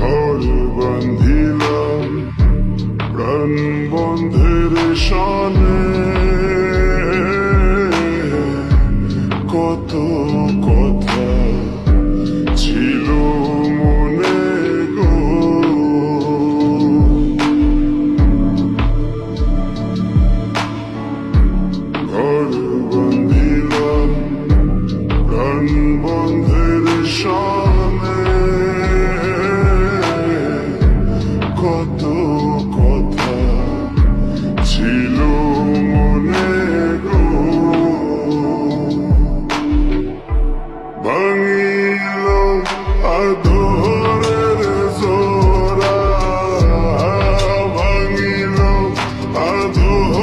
ঘর বান্ধিলাম প্রাণ বন্ধের কত কথা ছিল মনে গো। ঘর বান্ধিলাম ভাঙিলো আধরের জোড়া ভাঙিলো আধর